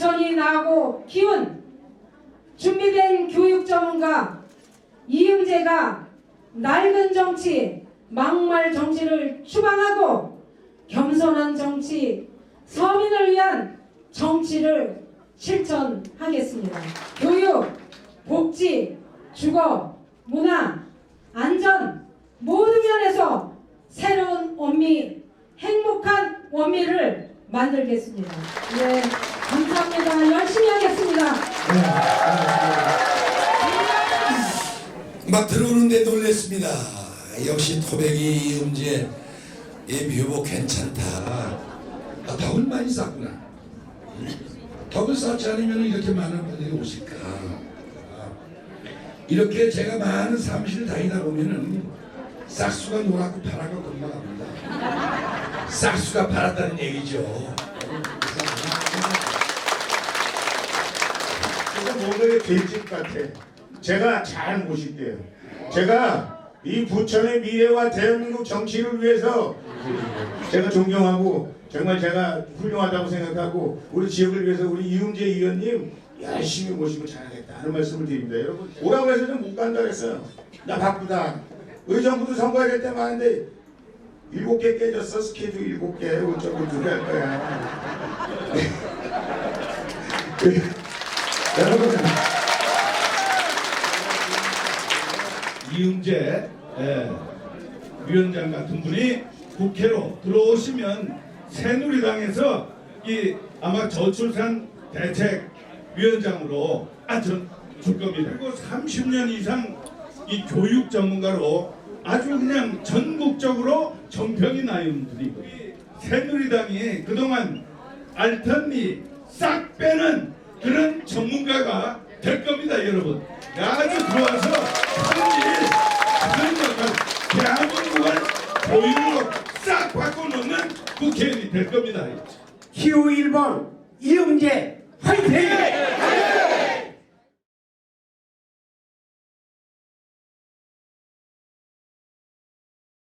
부천이 나고 키운 준비된 교육 전문가 이응재가 낡은 정치, 막말 정치를 추방하고 겸손한 정치, 서민을 위한 정치를 실천하겠습니다. 교육, 복지, 주거, 문화, 안전 모든 면에서 새로운 원미, 행복한 원미를 만들겠습니다. 네, 감사합니다. 열심히 하겠습니다. 막 들어오는데 놀랬습니다. 역시 토백이 이음재 이 묘목 괜찮다. 아, 덕을 많이 쌓구나. 덕을 쌓지 않으면 이렇게 많은 분들이 오실까. 아, 이렇게 제가 많은 사무실을 다니다 보면은 싹수가 노랗고 파랗고 금방. 싹수가 파랗다는 얘기죠. 그래서 뭔가의 돼집 같아. 제가 잘 모실게요. 제가 이 부천의 미래와 대한민국 정치를 위해서 제가 존경하고 정말 제가 훌륭하다고 생각하고 우리 지역을 위해서 우리 이웅재 의원님 열심히 모시고 잘하겠다 하는 말씀을 드립니다. 여러분 오라고 해서 좀 못 간다 그랬어요. 나 바쁘다. 우리 정부도 선거해야 될 때 많은데 일곱 개 깨졌어? 스케줄 일곱 개? 어쩌고 누가 할 거야. 여러분. 이음재 예, 위원장 같은 분이 국회로 들어오시면 새누리당에서 이 아마 저출산 대책 위원장으로 아전 줄 겁니다. 그리고 30년 이상 이 교육 전문가로 아주 그냥 전국적으로 정평이 나는 분이고 이 새누리당이 그동안 알턴니 싹 빼는 그런 전문가가 될 겁니다, 여러분. 아주 들어와서 하는 일, 그런 역할, 대한민국을 교육으로 싹 바꿔놓는 국회의원이 될 겁니다. 기호 1번 이영재!